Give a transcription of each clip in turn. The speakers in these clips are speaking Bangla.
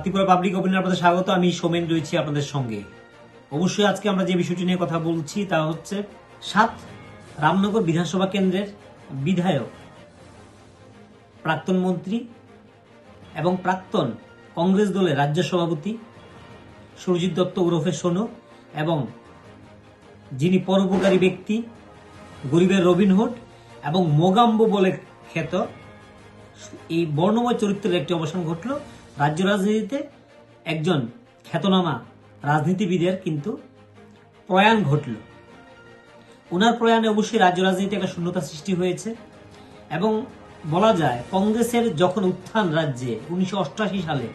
ত্রিপুরা পাবলিক ওপিনিয়ন আপনাদের স্বাগত। আমি সোমেন রয়েছি আপনাদের সঙ্গে। অবশ্যই আজকে আমরা যে বিষয়টি নিয়ে কথা বলছি তা হচ্ছে সাত রামনগর বিধানসভা কেন্দ্রের বিধায়ক, প্রাক্তন মন্ত্রী এবং প্রাক্তন কংগ্রেস দলের রাজ্য সভাপতি সুরজিৎ দত্ত ওরফে সোনু এবং যিনি পরোপকারী ব্যক্তি, গরিবের রবিনহুড এবং মোগাম্বো বলে খ্যাত। এই বর্ণময় চরিত্রের একটি অবসান ঘটল। রাজ্য রাজনীতিতে একজন খ্যাতনামা রাজনীতিবিদের কিন্তু প্রয়াণ ঘটল। ওনার প্রয়াণে অবশ্যই রাজ্য রাজনীতিতে একটা শূন্যতা সৃষ্টি হয়েছে এবং বলা যায় কংগ্রেসের যখন উত্থান রাজ্যে উনিশশো অষ্টআশি সালে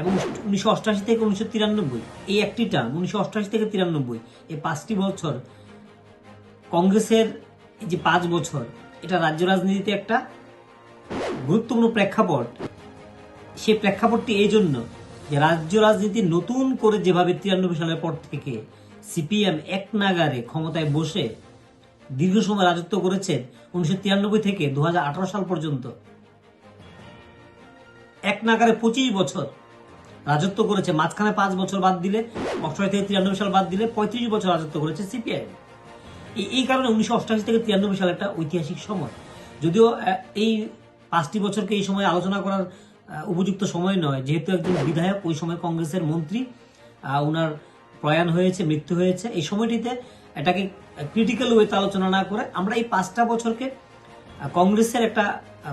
এবং উনিশশো অষ্টআশি থেকে উনিশশো তিরানব্বই, এই একটি টার্ম উনিশশো অষ্টআশি থেকে তিরানব্বই, এই পাঁচটি বছর কংগ্রেসের যে পাঁচ বছর, এটা রাজ্য রাজনীতিতে একটা গুরুত্বপূর্ণ প্রেক্ষাপট সেই প্রেক্ষাপটটি এই জন্য যে রাজ্য রাজনীতি নতুন করে যেভাবে তিরানব্বই সালের পর থেকে সিপিএম এক নাগারে ক্ষমতায় বসে দীর্ঘ সময় রাজত্ব করেছে উনিশশো তিরানব্বই থেকে দুহাজার আঠেরো সাল পর্যন্ত। এক নাগারে পঁচিশ বছর রাজত্ব করেছে, মাঝখানে পাঁচ বছর বাদ দিলে, অষ্টআশি থেকে তিরানব্বই সাল বাদ দিলে পঁয়ত্রিশ বছর রাজত্ব করেছে সিপিআই এই কারণে উনিশশো অষ্টাশি থেকে তিরানব্বই সাল একটা ঐতিহাসিক সময়। যদিও এই পাঁচটি বছরকে এই সময় আলোচনা করার উপযুক্ত সময় নয়। যেহেতু একজন বিধায়ক ওই সময় কংগ্রেসের মন্ত্রী ওনার প্রয়াণ হয়েছে, মৃত্যু হয়েছে। এই সময়টিতে এটাকে ক্রিটিক্যাল ওয়েতে আলোচনা না করে আমরা এই পাঁচটা বছরকে কংগ্রেসের একটা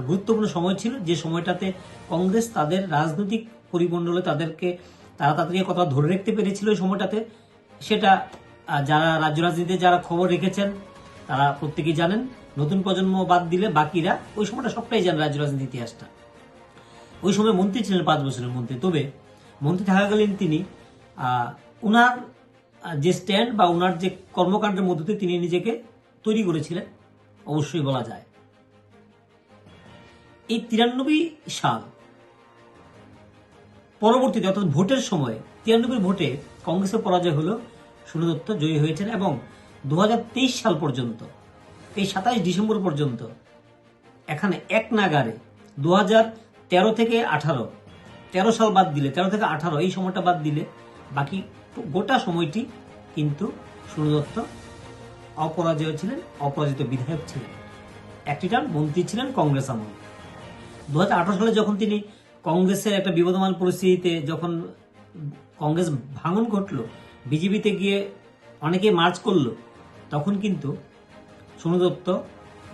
গুরুত্বপূর্ণ সময় ছিল। যে সময়টাতে কংগ্রেস তাদের রাজনৈতিক পরিমণ্ডলে তাদেরকে, তারা তাদের কথা ধরে রাখতে পেরেছিল ওই সময়টাতে। সেটা যারা রাজ্য রাজনীতিতে যারা খবর রেখেছেন, তারা প্রত্যেকেই জানেন। নতুন প্রজন্ম বাদ দিলে বাকিরা, ওই সময়টা সবটাই জানে রাজ্য রাজনীতি ইতিহাসটা ওই সময় মন্ত্রী ছিলেন পাঁচ বছরের মন্ত্রী। তবে মন্ত্রী থাকাকালীন তিনি উনার যে স্ট্যান্ড বা উনার যে কর্মকাণ্ডের মধ্যে দিয়ে তিনি নিজেকে তৈরি করেছিলেন, অবশ্যই বলা যায়। এই তিরানব্বই সাল, পরবর্তীতে অর্থাৎ ভোটের সময়, তিরানব্বই ভোটে কংগ্রেসের পরাজয় হলো সুনীল দত্ত, জয়ী হয়েছেন এবং দু হাজার তেইশ সাল পর্যন্ত, এই সাতাইশ ডিসেম্বর পর্যন্ত, এখানে এক নাগারে দু তেরো থেকে আঠারো। তেরো সাল বাদ দিলে, তেরো থেকে আঠারো, এই সময়টা বাদ দিলে বাকি গোটা সময়টি কিন্তু সুনীল দত্ত অপরাজয় ছিলেন, অপরাজিত বিধায়ক ছিলেন। একটি টার্ম মন্ত্রী ছিলেন কংগ্রেস আমলে। দু সালে যখন তিনি কংগ্রেসের একটা বিবদমান পরিস্থিতিতে যখন কংগ্রেস ভাঙন ঘটলো, বিজেপিতে গিয়ে অনেকে মার্চ করল, তখন কিন্তু সোনু দত্ত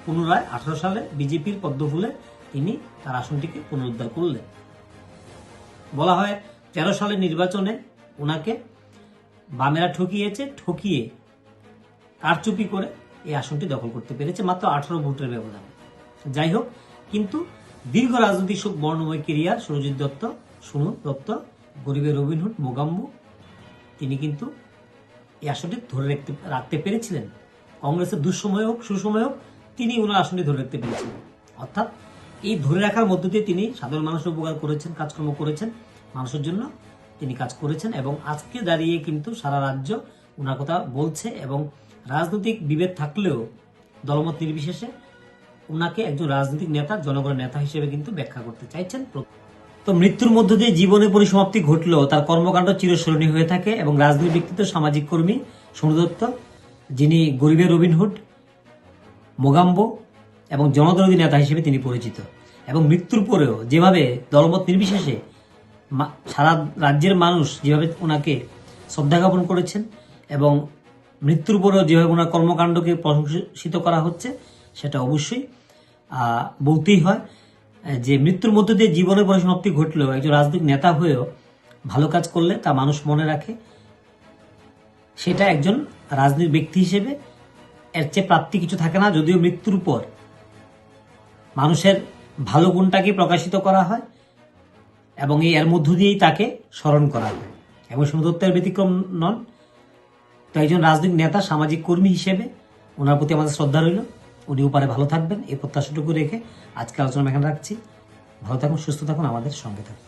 পুনরায় আঠারো সালে বিজেপির পদ্মফুলে তিনি তার আসনটিকে পুনরুদ্ধার করলেন। বলা হয়, তেরো সালের নির্বাচনে ওনাকে বামেরা ঠকিয়েছে, ঠকিয়ে কারচুপি করে এই আসনটি দখল করতে পেরেছে, মাত্র আঠারো ভোটের ব্যবধানে। যাই হোক, কিন্তু দীর্ঘ রাজনৈতিক সুখ বর্ণময় কেরিয়ার, সুরজিৎ দত্ত সুনু দত্ত, গরিবের রবিনহুড মোগাম্বু, তিনি কিন্তু এই আসনটি ধরে রাখতে রাখতে পেরেছিলেন। কংগ্রেসের দুঃসময় হোক, সুসময় হোক, তিনি ওনার আসনটি ধরে রাখতে পেরেছিলেন। অর্থাৎ এই ধরে রাখার মধ্য দিয়ে তিনি সাধারণ মানুষের উপকার করেছেন, কাজকর্ম করেছেন, মানুষের জন্য তিনি কাজ করেছেন এবং আজকে দাঁড়িয়ে কিন্তু সারা রাজ্য ওনার কথা বলছে এবং রাজনৈতিক বিভেদ থাকলেও দলমত নির্বিশেষে ওনাকে একজন রাজনৈতিক নেতা, জনগণের নেতা হিসেবে কিন্তু ব্যাখ্যা করতে চাইছেন। তো মৃত্যুর মধ্য দিয়ে জীবনের পরিসমাপ্তি ঘটলেও তার কর্মকাণ্ড চিরস্মরণীয় হয়ে থাকে এবং রাজনৈতিক ব্যক্তিত্ব, সামাজিক কর্মী, সোনু দত্ত, যিনি গরিবের রবিনহুড, মোগাম্বো এবং জনদরদী নেতা হিসেবে তিনি পরিচিত। এবং মৃত্যুর পরেও যেভাবে দলমত নির্বিশেষে সারা রাজ্যের মানুষ যেভাবে ওনাকে শ্রদ্ধা জ্ঞাপন করেছেন এবং মৃত্যুর পরেও যেভাবে ওনার কর্মকাণ্ডকে প্রশংসিত করা হচ্ছে, সেটা অবশ্যই বলতেই হয়, যে মৃত্যুর মধ্য দিয়ে জীবনের পরিসমাপ্তি ঘটলেও একজন রাজনৈতিক নেতা হয়েও ভালো কাজ করলে তা মানুষ মনে রাখে। সেটা একজন রাজনৈতিক ব্যক্তি হিসেবে এর চেয়ে প্রাপ্তি কিছু থাকে না, যদিও মৃত্যুর পর মানুষের ভালো গুণটাকে প্রকাশিত করা হয় এবং এই এর মধ্য দিয়েই তাকে স্মরণ করা হয়। এবং সুন্দরত্বের ব্যতিক্রম নন। তো একজন রাজনৈতিক নেতা, সামাজিক কর্মী হিসেবে ওনার প্রতি আমাদের শ্রদ্ধা রইল। উনি উপারে ভালো থাকবেন। এই প্রত্যাশাটুকু রেখে আজকে আলোচনা এখানে রাখছি। ভালো থাকুন, সুস্থ থাকুন, আমাদের সঙ্গে থাকুন।